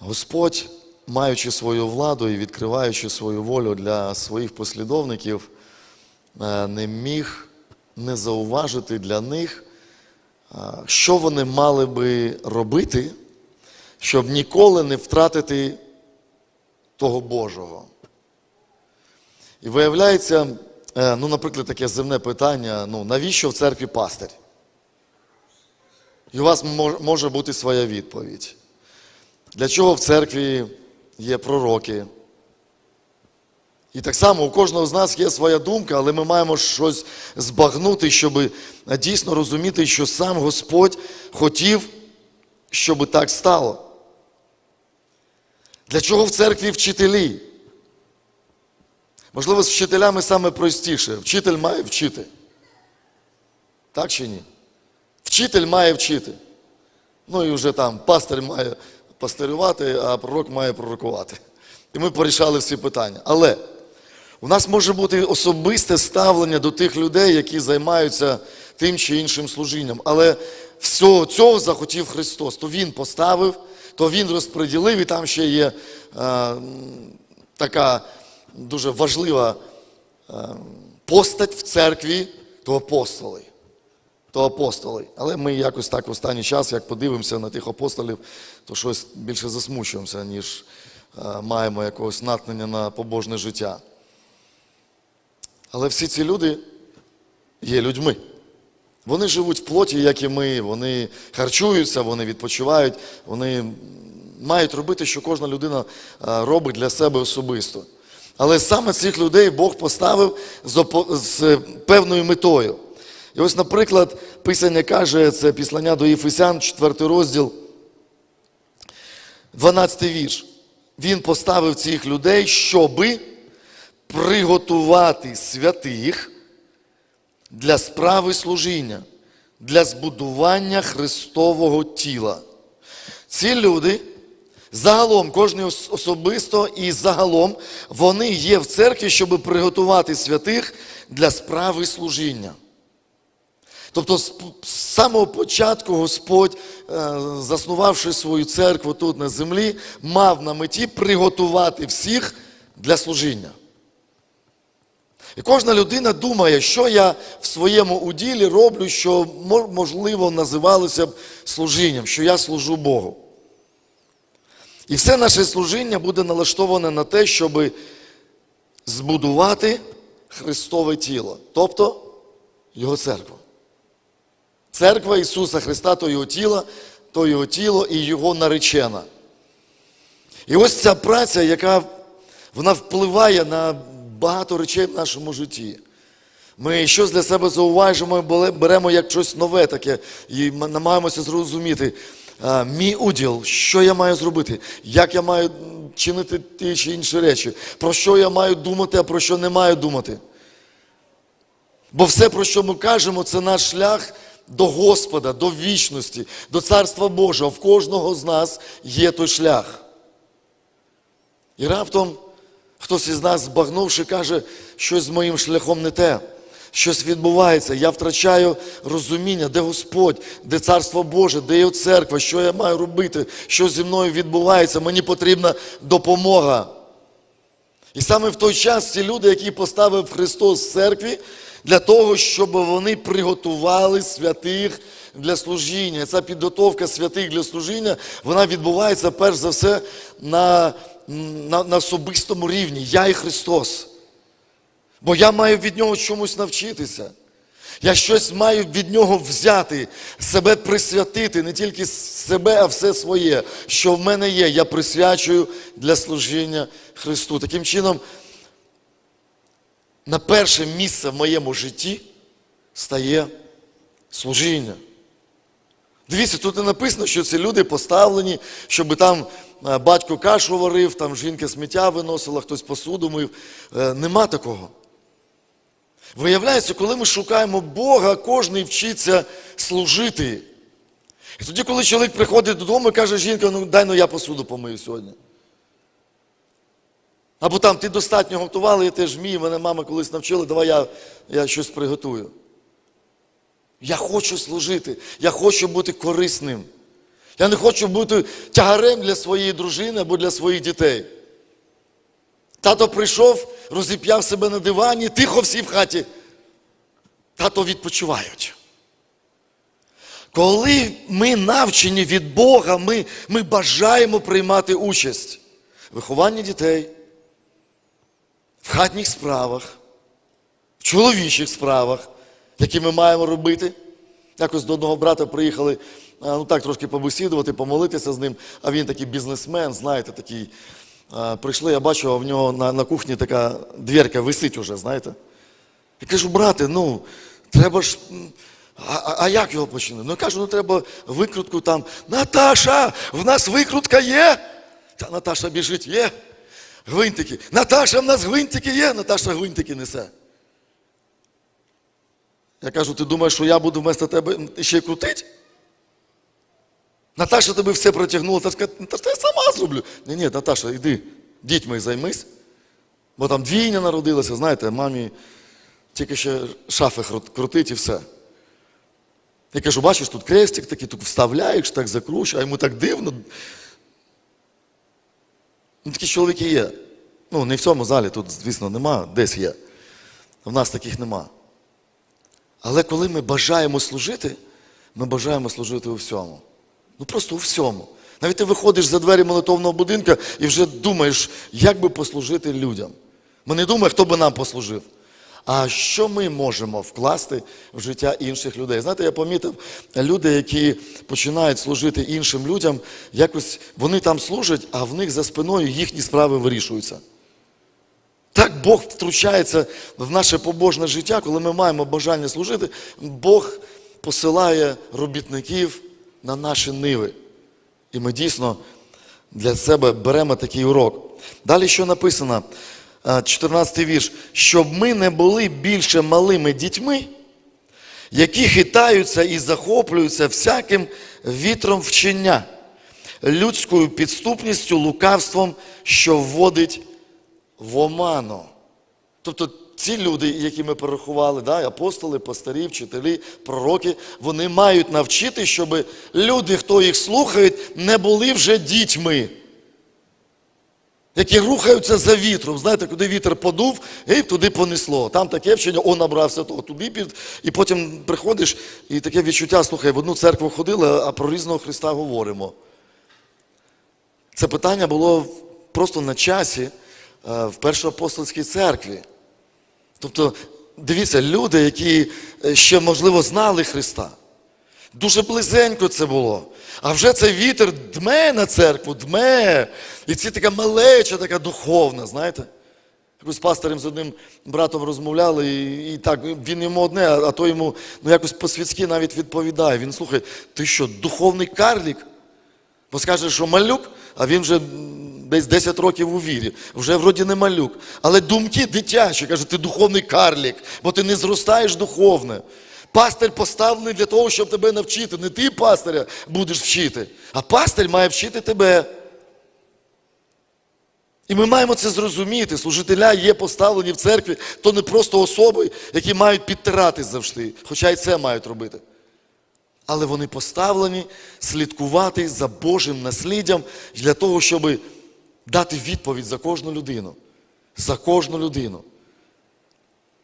Господь, маючи свою владу і відкриваючи свою волю для своїх послідовників, е, не міг не зауважити для них, е, що вони мали би робити, щоб ніколи не втратити того Божого. І виявляється, е, ну, наприклад, таке земне питання: ну, навіщо в церкві пастир? І у вас може бути своя відповідь. Для чого в церкві є пророки? І так само у кожного з нас є своя думка, але ми маємо щось збагнути, щоб дійсно розуміти, що сам Господь хотів, щоб так стало. Для чого в церкві вчителі? Можливо, з вчителями саме простіше. Вчитель має вчити. Так чи ні? Вчитель має вчити. Ну і вже там пастир має пастирювати, а пророк має пророкувати. І ми порішали всі питання. Але у нас може бути особисте ставлення до тих людей, які займаються тим чи іншим служінням. Але всього цього захотів Христос. То Він поставив, то Він розподілив, і там ще є е, така дуже важлива е, постать в церкві, то апостоли то апостоли. Але ми якось так в останній час, як подивимося на тих апостолів, то щось більше засмучуємося, ніж е, маємо якогось натхнення на побожне життя. Але всі ці люди є людьми. Вони живуть в плоті, як і ми, вони харчуються, вони відпочивають, вони мають робити, що кожна людина е, робить для себе особисто. Але саме цих людей Бог поставив з певною метою. І ось, наприклад, Писання каже, це післання до Єфесян, 4 розділ, 12 вірш. Він поставив цих людей, щоби приготувати святих для справи служіння, для збудування Христового тіла. Ці люди, загалом, кожен особисто і загалом, вони є в церкві, щоб приготувати святих для справи служіння. Тобто з самого початку Господь, е, заснувавши свою церкву тут на землі, мав на меті приготувати всіх для служіння. І кожна людина думає, що я в своєму уділі роблю, що можливо називалося б служінням, що я служу Богу. І все наше служіння буде налаштоване на те, щоб збудувати Христове тіло, тобто Його церкву. Церква Ісуса Христа, то Його тіло, то Його тіло і Його наречена. І ось ця праця, яка вона впливає на багато речей в нашому житті. Ми щось для себе зауважимо, бере- беремо як щось нове таке і намагаємося зрозуміти, мій уділ, що я маю зробити, як я маю чинити ті чи інші речі, про що я маю думати, а про що не маю думати. Бо все, про що ми кажемо, це наш шлях до Господа, до вічності, до Царства Божого. В кожного з нас є той шлях. І раптом хтось із нас, збагнувши, каже, щось з моїм шляхом не те. Щось відбувається, я втрачаю розуміння, де Господь, де Царство Боже, де його церква, що я маю робити, що зі мною відбувається, мені потрібна допомога. І саме в той час ці люди, які поставив Христос в церкві, для того, щоб вони приготували святих для служіння. Ця підготовка святих для служіння, вона відбувається перш за все на, на, на особистому рівні. Я і Христос. Бо я маю від нього чомусь навчитися. Я щось маю від нього взяти, себе присвятити, не тільки себе, а все своє, що в мене є, я присвячую для служіння Христу. Таким чином, на перше місце в моєму житті стає служіння. Дивіться, тут не написано, що ці люди поставлені, щоб там е, батько кашу варив, там жінка сміття виносила, хтось посуду мив. Е, Нема такого. Виявляється, коли ми шукаємо Бога, кожен вчиться служити. І тоді, коли чоловік приходить додому і каже, жінка, ну дай ну я посуду помию сьогодні. Або там ти достатньо готувала, я теж вмію, мене мама колись навчила, давай я, я щось приготую. Я хочу служити, я хочу бути корисним. Я не хочу бути тягарем для своєї дружини або для своїх дітей. Тато прийшов, розіп'яв себе на дивані, тихо всі в хаті. Тато відпочивають. Коли ми навчені від Бога, ми, ми бажаємо приймати участь в вихованні дітей, в хатніх справах, в чоловічих справах, які ми маємо робити. Якось до одного брата приїхали, ну так, трошки побесідувати, помолитися з ним, а він такий бізнесмен, знаєте, такий. Прийшли, я бачу, а в нього на, на кухні така дверка висить уже, знаєте. Я кажу, брате, ну, треба ж. А, а, як його починати? Ну я кажу, ну треба викрутку там. Наташа, в нас викрутка є. Та Наташа біжить, є. Гвинтики. Наташа, в нас гвинтики є. Наташа гвинтики несе. Я кажу, ти думаєш, що я буду вместо тебе ще й крутити? Наташа тобі все протягнула, та каже, я сама зроблю. Ні, ні, Наташа, йди, дітьми займись. Бо там двійня народилася, знаєте, мамі тільки ще шафи крутить і все. Я кажу, бачиш, тут крестик такий, тут вставляєш, так закручуєш, а йому так дивно. Ну, такі чоловіки є. Ну, не в цьому залі, тут, звісно, нема, десь є. В нас таких нема. Але коли ми бажаємо служити, ми бажаємо служити у всьому. Ну просто у всьому. Навіть ти виходиш за двері молитовного будинку і вже думаєш, як би послужити людям. Ми не думаємо, хто би нам послужив. А що ми можемо вкласти в життя інших людей? Знаєте, я помітив, люди, які починають служити іншим людям, якось вони там служать, а в них за спиною їхні справи вирішуються. Так Бог втручається в наше побожне життя, коли ми маємо бажання служити, Бог посилає робітників на наші ниви. І ми дійсно для себе беремо такий урок. Далі що написано? Е, 14 вірш. Щоб ми не були більше малими дітьми, які хитаються і захоплюються всяким вітром вчення, людською підступністю, лукавством, що вводить в оману. Тобто ці люди, які ми порахували, да, апостоли, пастирі, вчителі, пророки, вони мають навчити, щоб люди, хто їх слухають, не були вже дітьми, які рухаються за вітром. Знаєте, куди вітер подув, і туди понесло. Там таке вчення, о, набрався того, туди під. І потім приходиш, і таке відчуття, слухай, в одну церкву ходили, а про різного Христа говоримо. Це питання було просто на часі е, в першоапостольській церкві. Тобто, дивіться, люди, які е, ще, можливо, знали Христа. Дуже близенько це було. А вже цей вітер дме на церкву, дме. І це така малеча, така духовна, знаєте? Якось з пастором з одним братом розмовляли, і, і так, він йому одне, а, то йому ну, якось по-світськи навіть відповідає. Він слухай, ти що, духовний карлік? Бо скаже, що малюк, а він вже десь 10 років у вірі, вже вроді не малюк. Але думки дитячі, каже, ти духовний карлік, бо ти не зростаєш духовне. Пастир поставлений для того, щоб тебе навчити. Не ти пастиря будеш вчити, а пастир має вчити тебе. І ми маємо це зрозуміти. Служителя є поставлені в церкві, то не просто особи, які мають підтирати завжди, хоча й це мають робити. Але вони поставлені слідкувати за Божим насліддям для того, щоб дати відповідь за кожну людину. За кожну людину.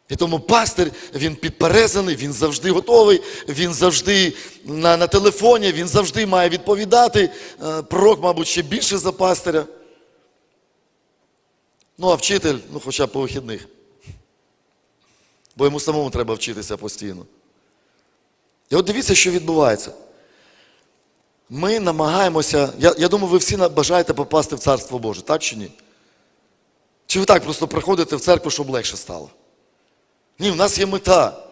І тому пастир, він підперезаний, він завжди готовий, він завжди на, на телефоні, він завжди має відповідати. Е, Пророк, мабуть, ще більше за пастиря. Ну, а вчитель, ну, хоча б по вихідних. Бо йому самому треба вчитися постійно. І от дивіться, що відбувається. Ми намагаємося, я, я думаю, ви всі бажаєте попасти в Царство Боже, так чи ні? Чи ви так просто приходите в церкву, щоб легше стало? Ні, в нас є мета.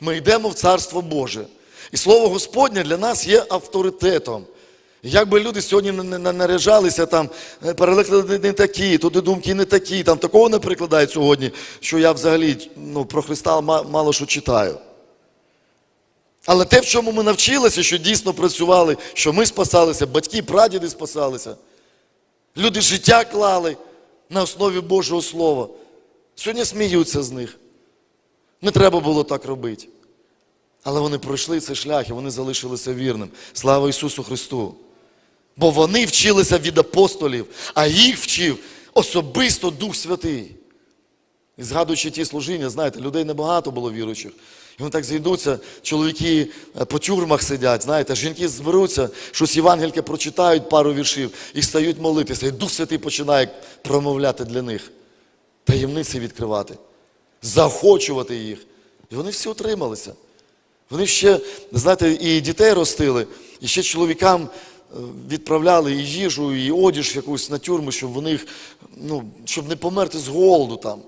Ми йдемо в Царство Боже. І Слово Господнє для нас є авторитетом. Як би люди сьогодні не- наряжалися, там, е, перелекли не такі, туди думки не такі, там такого не прикладають сьогодні, що я взагалі ну, про Христа мало що читаю. Але те, в чому ми навчилися, що дійсно працювали, що ми спасалися, батьки, прадіди спасалися. Люди життя клали на основі Божого Слова. Сьогодні сміються з них. Не треба було так робити. Але вони пройшли цей шлях і вони залишилися вірним. Слава Ісусу Христу! Бо вони вчилися від апостолів, а їх вчив особисто Дух Святий. І згадуючи ті служіння, знаєте, людей небагато було віруючих. І вони так зійдуться, чоловіки е, по тюрмах сидять, знаєте, жінки зберуться, щось Євангельке прочитають пару віршів і стають молитися. І Дух Святий починає промовляти для них, таємниці відкривати, заохочувати їх. І вони всі отрималися. Вони ще, знаєте, і дітей ростили, і ще чоловікам відправляли і їжу, і одіж якусь на тюрми, щоб вони ну, щоб не померти з голоду там.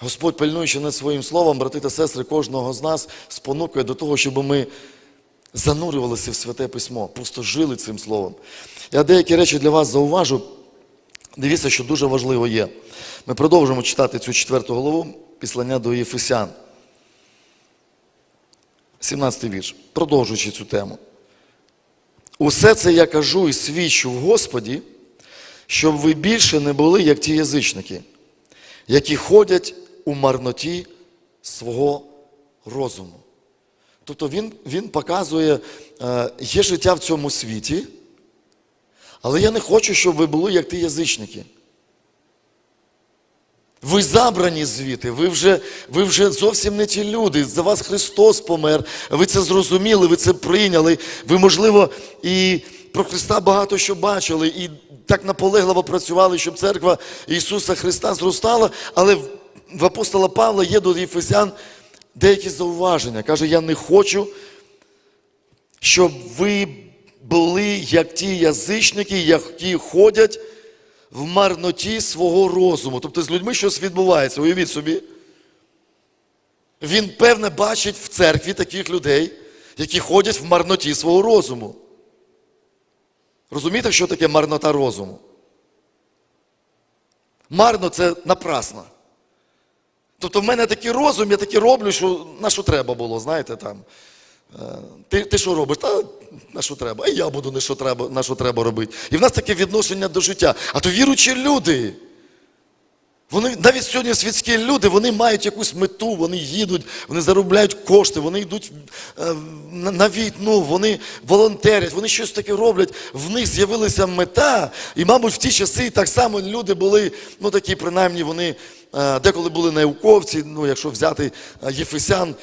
Господь, пильнуючи над своїм словом, брати та сестри, кожного з нас спонукує до того, щоб ми занурювалися в святе письмо, просто жили цим словом. Я деякі речі для вас зауважу. Дивіться, що дуже важливо є. Ми продовжимо читати цю четверту голову післання до Єфесян. 17 вірш. Продовжуючи цю тему. Усе це я кажу і свідчу в Господі, щоб ви більше не були, як ті язичники, які ходять у марноті свого розуму. Тобто він, він показує, е, є життя в цьому світі, але я не хочу, щоб ви були, як ті язичники. Ви забрані звідти, ви вже, ви вже зовсім не ті люди. За вас Христос помер. Ви це зрозуміли, ви це прийняли. Ви, можливо, і про Христа багато що бачили, і так наполегливо працювали, щоб церква Ісуса Христа зростала. Але в- апостола Павла є до Єфесян деякі зауваження. Каже, я не хочу, щоб ви були як ті язичники, які ходять в марноті свого розуму. Тобто з людьми щось відбувається, уявіть собі. Він, певне, бачить в церкві таких людей, які ходять в марноті свого розуму. Розумієте, що таке марнота розуму? Марно це напрасно. Тобто в мене такий розум, я таки роблю, що на що треба було, знаєте, там. Е, Ти, ти що робиш? Та на що треба? А я буду на що треба, на що треба робити. І в нас таке відношення до життя. А то віруючі люди. Вони навіть сьогодні світські люди, вони мають якусь мету, вони їдуть, вони заробляють кошти, вони йдуть е, на, війну, вони волонтерять, вони щось таке роблять. В них з'явилася мета. І, мабуть, в ті часи так само люди були, ну такі, принаймні, вони е, деколи були науковці, ну, якщо взяти Єфесян,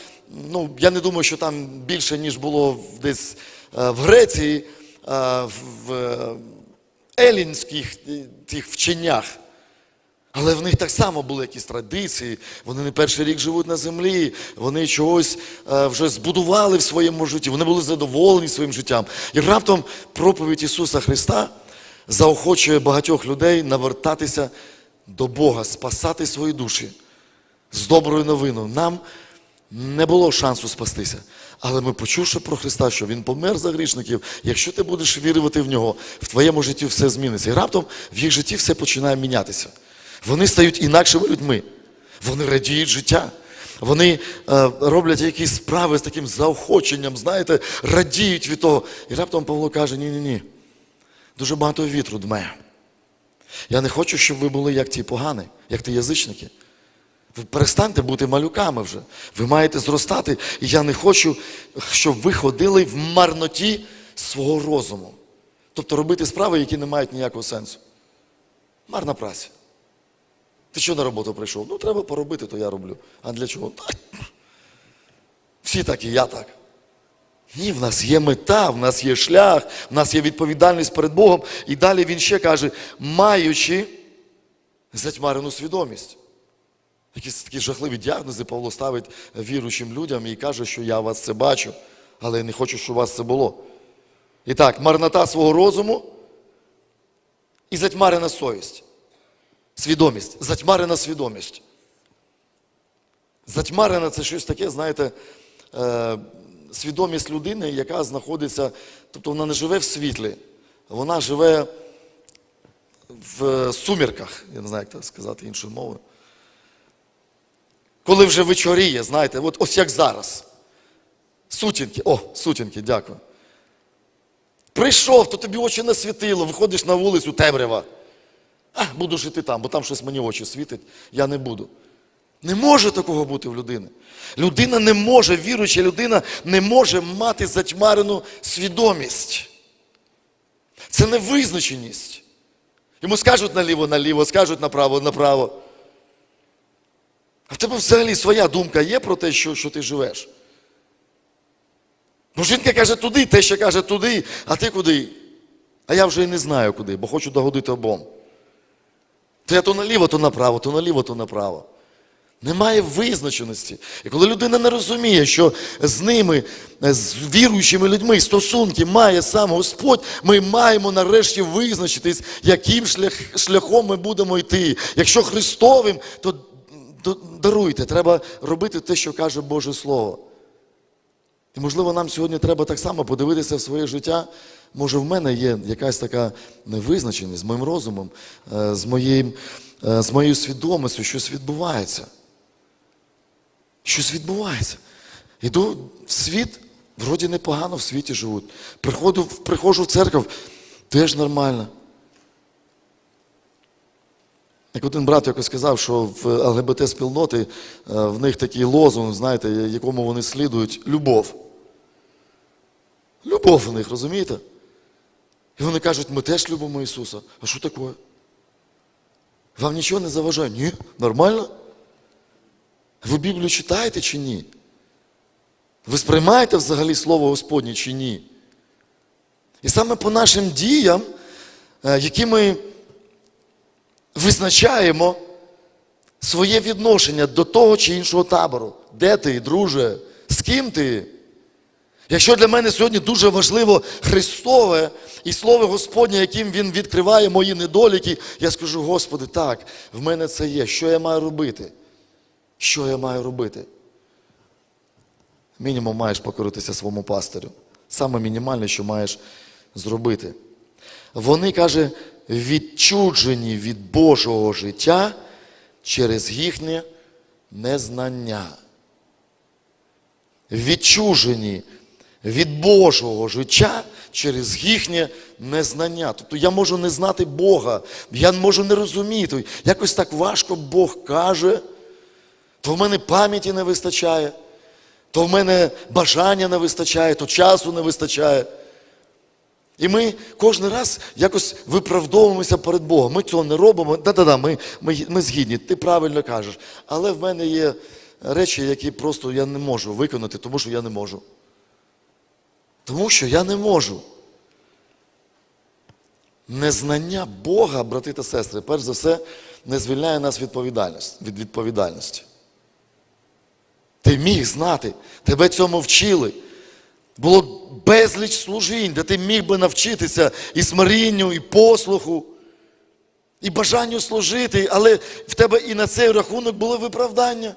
ну, я не думаю, що там більше, ніж було десь е, в Греції, е, в, елінських тих вченнях. Але в них так само були якісь традиції, вони не перший рік живуть на землі, вони чогось е, вже збудували в своєму житті, вони були задоволені своїм життям. І раптом проповідь Ісуса Христа заохочує багатьох людей навертатися до Бога, спасати свої душі з доброю новиною. Нам не було шансу спастися. Але ми, почувши про Христа, що Він помер за грішників, якщо ти будеш вірувати в нього, в твоєму житті все зміниться. І раптом в їх житті все починає мінятися. Вони стають інакшими людьми. Вони радіють життя. Вони е, роблять якісь справи з таким заохоченням, знаєте, радіють від того. І раптом Павло каже: ні-ні ні. Дуже багато вітру дме. Я не хочу, щоб ви були як ті погані, як ті язичники. Ви перестаньте бути малюками вже. Ви маєте зростати. І я не хочу, щоб ви ходили в марноті свого розуму. Тобто робити справи, які не мають ніякого сенсу. Марна праця. Ти що на роботу прийшов? Ну, треба поробити, то я роблю. А для чого? Всі так і я так. Ні, в нас є мета, в нас є шлях, в нас є відповідальність перед Богом. І далі він ще каже, маючи затьмарену свідомість. Якісь такі жахливі діагнози Павло ставить віруючим людям і каже, що я вас це бачу, але я не хочу, щоб у вас це було. І так, марнота свого розуму і затьмарена совість. Свідомість, затьмарена свідомість. Затьмарена це щось таке, знаєте, е, свідомість людини, яка знаходиться, тобто вона не живе в світлі, вона живе в сумірках, я не знаю, як це сказати іншою мовою. Коли вже вечоріє, знаєте, от ось як зараз. Сутінки, о, сутінки, дякую. Прийшов, то тобі очі не світило, виходиш на вулицю темрява. А, буду жити там, бо там щось мені очі світить, я не буду. Не може такого бути в людини. Людина не може, віруюча людина не може мати затьмарену свідомість. Це невизначеність. Йому скажуть наліво, наліво, скажуть направо, направо. А в тебе взагалі своя думка є про те, що, що ти живеш. Ну, жінка каже туди, те, що каже туди, а ти куди? А я вже і не знаю куди, бо хочу догодити обом. То я то наліво, то направо, то наліво, то направо. Немає визначеності. І коли людина не розуміє, що з ними, е, з віруючими людьми стосунки має сам Господь, ми маємо нарешті визначитись, яким шлях, шляхом ми будемо йти. Якщо Христовим, то даруйте, треба робити те, що каже Боже Слово. І, можливо, нам сьогодні треба так само подивитися в своє життя. Може, в мене є якась така невизначеність з моїм розумом, е, з, моїм, е, з моєю свідомістю, щось відбувається. Щось відбувається. Іду в світ, вроді непогано в світі живуть. Приходжу, приходжу в церкву, теж нормально. Як один брат якось сказав, що в ЛГБТ-спільноти е, в них такий лозунг, знаєте, якому вони слідують любов. Любов в них, розумієте? І вони кажуть, ми теж любимо Ісуса. А що таке? Вам нічого не заважає? Ні, нормально? Ви Біблію читаєте чи ні? Ви сприймаєте взагалі Слово Господнє чи ні? І саме по нашим діям, е, які ми визначаємо своє відношення до того чи іншого табору. Де ти, друже? З ким ти? Якщо для мене сьогодні дуже важливо Христове і Слово Господнє, яким Він відкриває мої недоліки, я скажу, Господи, так, в мене це є. Що я маю робити? Що я маю робити? Мінімум маєш покоритися своєму пастирю. Саме мінімальне, що маєш зробити. Вони, каже, відчуджені від Божого життя через їхнє незнання. Відчужені від Божого життя через їхнє незнання. Тобто я можу не знати Бога, я можу не розуміти. Якось так важко Бог каже, то в мене пам'яті не вистачає, то в мене бажання не вистачає, то часу не вистачає. І ми кожен раз якось виправдовуємося перед Богом. Ми цього не робимо. Да-да-да, ми, ми, ми згідні, ти правильно кажеш. Але в мене є речі, які просто я не можу виконати, тому що я не можу. Тому що я не можу. Незнання Бога, брати та сестри, перш за все, не звільняє нас від відповідальності. Ти міг знати, тебе цьому вчили. Було безліч служінь, де ти міг би навчитися і смирінню, і послуху, і бажанню служити, але в тебе і на цей рахунок було виправдання.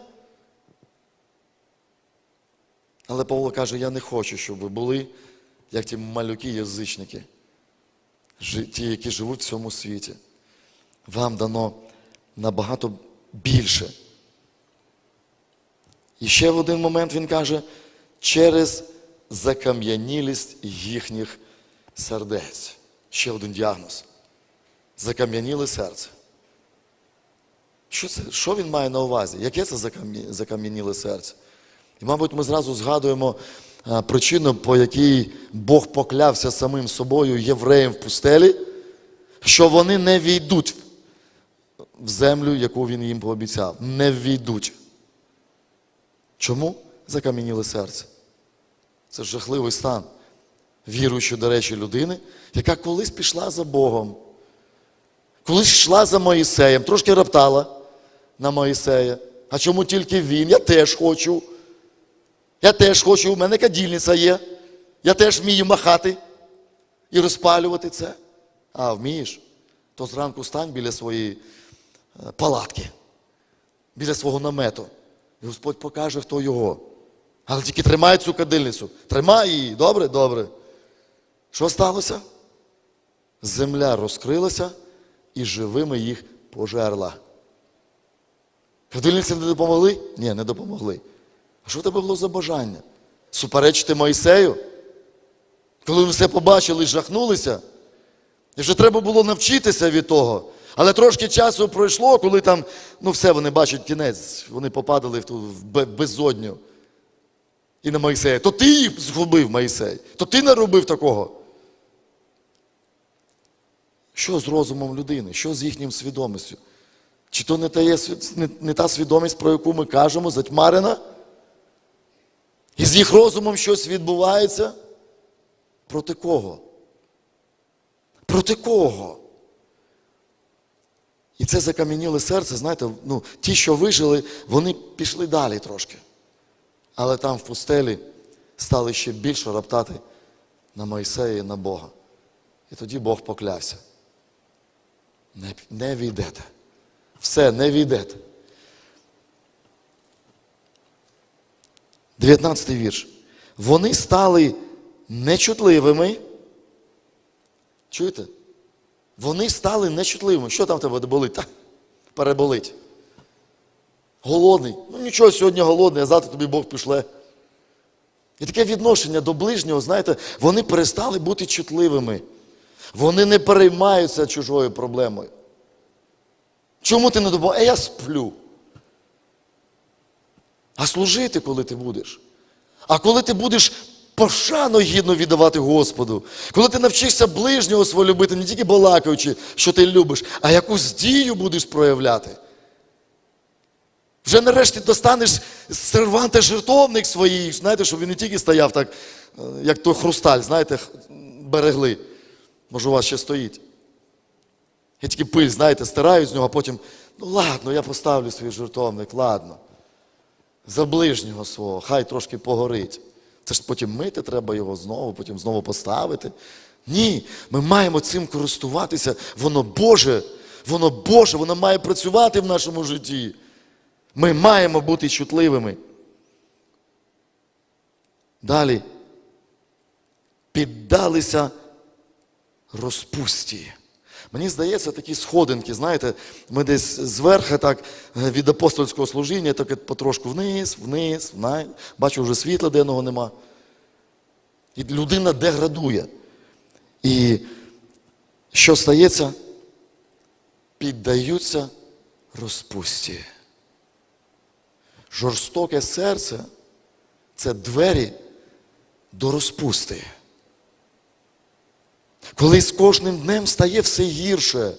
Але Павло каже, я не хочу, щоб ви були, як ті малюки-язичники, ті, які живуть в цьому світі. Вам дано набагато більше. І ще в один момент він каже, через закам'янілість їхніх сердець. Ще один діагноз. Закам'яніле серце. Що, це, що він має на увазі? Яке це закам'яніле серце? І, мабуть, ми зразу згадуємо причину, по якій Бог поклявся самим собою євреям в пустелі, що вони не війдуть в землю, яку він їм пообіцяв. Не війдуть. Чому закам'яніле серце? Це жахливий стан віруючої, до речі, людини, яка колись пішла за Богом, колись йшла за Моїсеєм, трошки роптала на Моїсея. А чому тільки він? Я теж хочу. Я теж хочу, у мене кадільниця є. Я теж вмію махати і розпалювати це. А вмієш? То зранку стань біля своєї е, палатки, біля свого намету. І Господь покаже, хто його. Але тільки тримай цю кадильницю. Тримай її. Добре? Добре. Що сталося? Земля розкрилася і живими їх пожерла. Кадильниці не допомогли? Ні, не допомогли. А що в тебе було за бажання? Суперечити Моїсею? Коли вони все побачили і жахнулися, і вже треба було навчитися від того. Але трошки часу пройшло, коли там, ну все, вони бачать кінець, вони попадали в ту в безодню. І на Моїсея. То ти їх згубив, Моїсей, то ти не робив такого. Що з розумом людини? Що з їхнім свідомістю? Чи то не та, є, не, не та свідомість, про яку ми кажемо, затьмарена? І з їх розумом щось відбувається? Проти кого? Проти кого? І це закам'яніле серце, знаєте, ну, ті, що вижили, вони пішли далі трошки. Але там в пустелі стали ще більше роптати на Мойсея і на Бога. І тоді Бог поклявся. Не, не війдете. Все, не війдете. 19 вірш. Вони стали нечутливими. Чуєте? Вони стали нечутливими. Що там в тебе болить? Та, переболить. Голодний. Ну нічого, сьогодні голодний, а завтра тобі Бог пішле. І таке відношення до ближнього, знаєте, вони перестали бути чутливими. Вони не переймаються чужою проблемою. Чому ти не допомагаєш? А я сплю. А служити, коли ти будеш? А коли ти будеш пошану гідно віддавати Господу, коли ти навчишся ближнього свого любити, не тільки балакаючи, що ти любиш, а якусь дію будеш проявляти. Вже нарешті достанеш з жертовник своїй, знаєте, щоб він не тільки стояв так, е, як той хрусталь, знаєте, берегли. Може, у вас ще стоїть. Я тільки пиль, знаєте, стирають з нього, а потім, ну ладно, я поставлю свій жертовник, ладно. За ближнього свого, хай трошки погорить. Це ж потім мити треба його знову, потім знову поставити. Ні, ми маємо цим користуватися. Воно Боже, воно Боже, воно має працювати в нашому житті. Ми маємо бути чутливими. Далі. Піддалися розпусті. Мені здається, такі сходинки, знаєте, ми десь зверху так від апостольського служіння, так потрошку вниз, вниз, вниз. Бачу, вже світла денного нема. І людина деградує. І що стається? Піддаються розпусті. Жорстоке серце це двері до розпусти. Коли з кожним днем стає все гірше.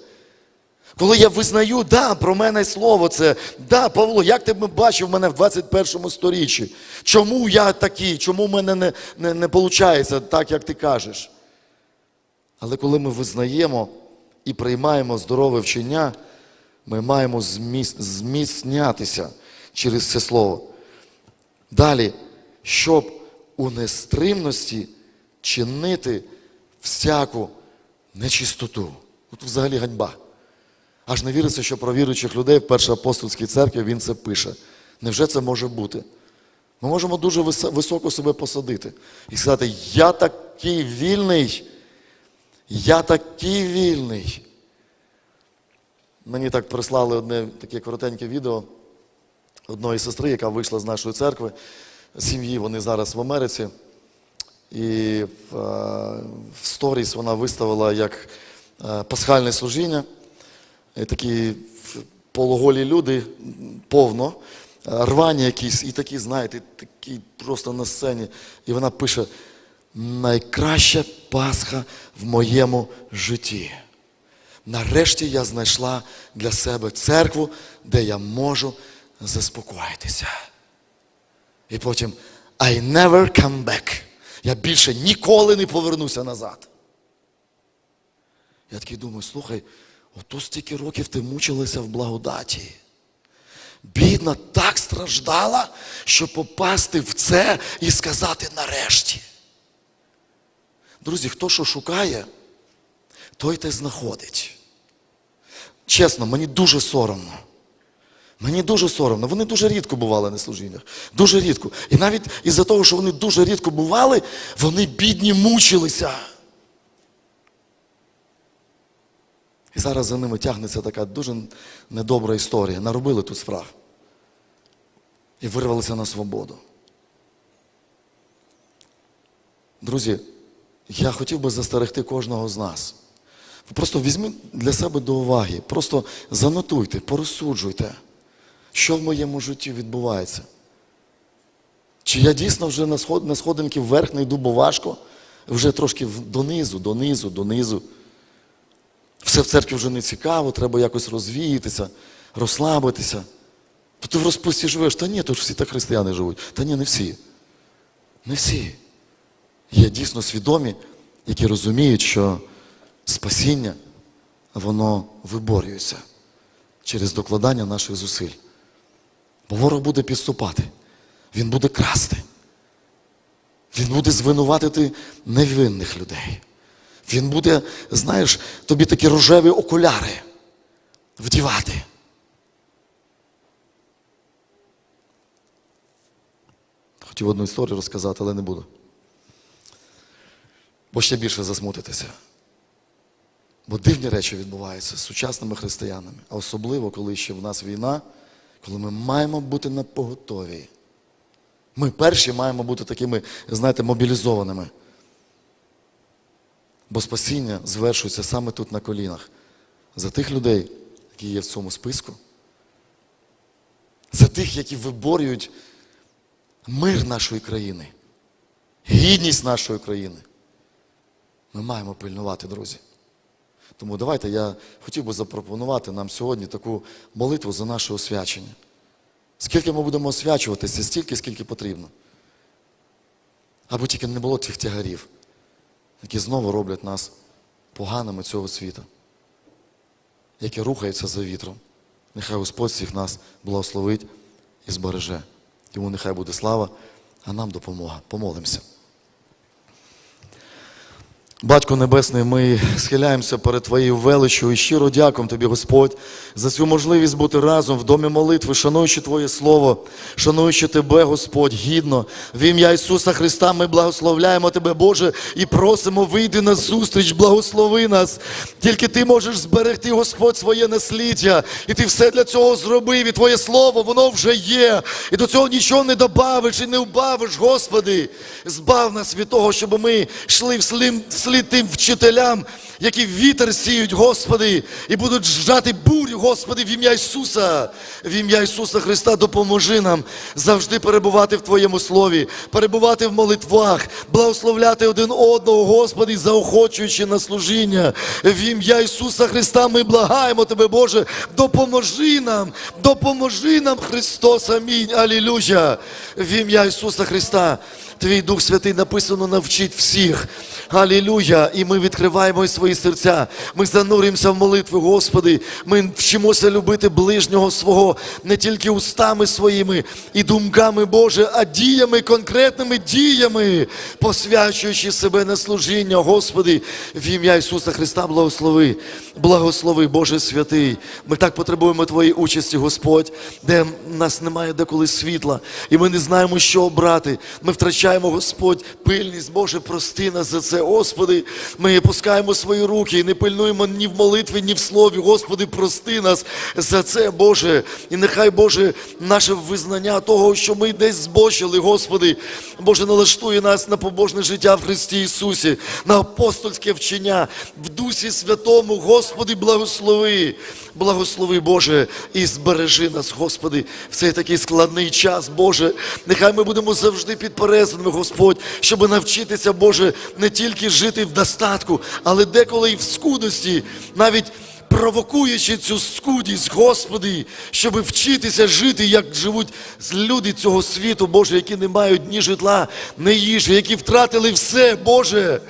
Коли я визнаю, да, про мене слово це, да, Павло, як ти бачив мене в 21 сторіччі? Чому я такий? Чому в мене не, не, не виходить так, як ти кажеш? Але коли ми визнаємо і приймаємо здорове вчення, ми маємо зміцнятися через це слово. Далі, щоб у нестримності чинити всяку нечистоту. Тут взагалі ганьба. Аж не віриться, що про віруючих людей в Першій апостольській церкві він це пише. Невже це може бути? Ми можемо дуже високо себе посадити і сказати, я такий вільний, я такий вільний. Мені так прислали одне таке коротеньке відео одної сестри, яка вийшла з нашої церкви, сім'ї, вони зараз в Америці. І в, е, в сторіс вона виставила як е, пасхальне служіння. І такі полуголі люди, повно, рвані якісь, і такі, знаєте, такі просто на сцені. І вона пише: найкраща Пасха в моєму житті. Нарешті я знайшла для себе церкву, де я можу заспокоїтися. І потім I never come back. Я більше ніколи не повернуся назад. Я такий думаю, слухай, ото стільки років ти мучилася в благодаті. Бідна так страждала, щоб попасти в це і сказати нарешті. Друзі, хто що шукає, той те знаходить. Чесно, мені дуже соромно. Мені дуже соромно. Вони дуже рідко бували на служіннях. Дуже рідко. І навіть із-за того, що вони дуже рідко бували, вони бідні мучилися. І зараз за ними тягнеться така дуже недобра історія. Наробили тут справ. І вирвалися на свободу. Друзі, я хотів би застерегти кожного з нас. Просто візьміть для себе до уваги, просто занотуйте, порозсуджуйте, що в моєму житті відбувається. Чи я дійсно вже на, сход, на сходинки вверх не йду, бо важко, вже трошки донизу, донизу, донизу. все в церкві вже не цікаво, треба якось розвіятися, розслабитися. То ти в розпусті живеш, та ні, то ж всі так християни живуть. Та ні, не всі. Не всі. Є дійсно свідомі, які розуміють, що спасіння, воно виборюється через докладання наших зусиль. Бо ворог буде підступати, він буде красти. Він буде звинуватити невинних людей. Він буде, знаєш, тобі такі рожеві окуляри вдівати. Хотів одну історію розказати, але не буду. Бо ще більше засмутитися. Бо дивні речі відбуваються з сучасними християнами, а особливо, коли ще в нас війна, коли ми маємо бути на поготові. Ми перші маємо бути такими, знаєте, мобілізованими. Бо спасіння звершується саме тут на колінах. За тих людей, які є в цьому списку, за тих, які виборюють мир нашої країни, гідність нашої країни. Ми маємо пильнувати, друзі. Тому давайте я хотів би запропонувати нам сьогодні таку молитву за наше освячення. Скільки ми будемо освячуватися, стільки, скільки потрібно. Аби тільки не було цих тягарів, які знову роблять нас поганими цього світу, які рухаються за вітром. Нехай Господь всіх нас благословить і збереже. Йому нехай буде слава, а нам допомога. Помолимося. Батько Небесний, ми схиляємося перед Твоєю величчю і щиро дякуємо Тобі, Господь, за цю можливість бути разом в домі молитви, шануючи Твоє Слово, шануючи Тебе, Господь, гідно. В ім'я Ісуса Христа ми благословляємо Тебе, Боже, і просимо, вийди на зустріч, благослови нас. Тільки Ти можеш зберегти, Господь, своє насліддя. І Ти все для цього зробив, і Твоє Слово, воно вже є. І до цього нічого не добавиш і не вбавиш, Господи. Збав нас від того, щоб ми йшли вслід, вслід тим вчителям, які вітер сіють, Господи, і будуть жати бурю, Господи, в ім'я Ісуса, в ім'я Ісуса Христа, допоможи нам завжди перебувати в Твоєму Слові, перебувати в молитвах, благословляти один одного, Господи, заохочуючи на служіння. В ім'я Ісуса Христа ми благаємо Тебе, Боже, допоможи нам, допоможи нам, Христос, амінь, алілюя. В ім'я Ісуса Христа. Твій Дух Святий написано навчить всіх. Алілюя! І ми відкриваємо і свої серця. Ми занурюємося в молитви, Господи. Ми вчимося любити ближнього свого не тільки устами своїми і думками, Боже, а діями, конкретними діями, посвячуючи себе на служіння, Господи, в ім'я Ісуса Христа, благослови. Благослови, Боже святий. Ми так потребуємо Твоєї участі, Господь, де нас немає деколи світла, і ми не знаємо, що обрати. Ми втрачаємо, Господь, пильність, Боже, прости нас за це, Господи. Ми пускаємо свої руки і не пильнуємо ні в молитві, ні в слові. Господи, прости нас за це, Боже. І нехай, Боже, наше визнання того, що ми десь збочили, Господи, Боже, налаштує нас на побожне життя в Христі Ісусі, на апостольське вчення в Дусі Святому, Господи, благослови. Благослови, Боже, і збережи нас, Господи, в цей такий складний час, Боже. Нехай ми будемо завжди підперезаними, Господь, щоб навчитися, Боже, не тільки жити в достатку, але деколи і в скудості, навіть провокуючи цю скудість, Господи, щоб вчитися жити, як живуть люди цього світу, Боже, які не мають ні житла, ні їжі, які втратили все, Боже.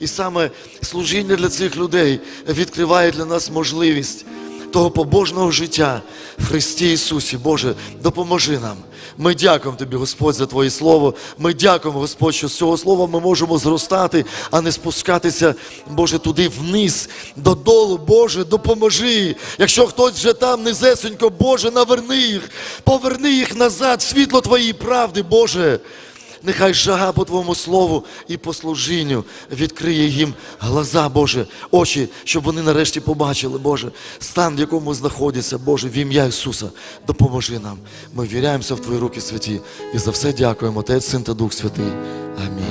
І саме служіння для цих людей відкриває для нас можливість того побожного життя в Христі Ісусі. Боже, допоможи нам. Ми дякуємо Тобі, Господь, за Твоє Слово. Ми дякуємо, Господь, що з цього слова ми можемо зростати, а не спускатися, Боже, туди вниз, додолу. Боже, допоможи. Якщо хтось вже там низесенько, Боже, наверни їх, поверни їх назад, світло Твоєї правди, Боже. Нехай жага по Твоєму Слову і по служінню відкриє їм глаза, Боже, очі, щоб вони нарешті побачили, Боже, стан, в якому знаходяться, Боже, в ім'я Ісуса. Допоможи нам. Ми віряємося в Твої руки святі і за все дякуємо, Отець, Син та Дух Святий. Амінь.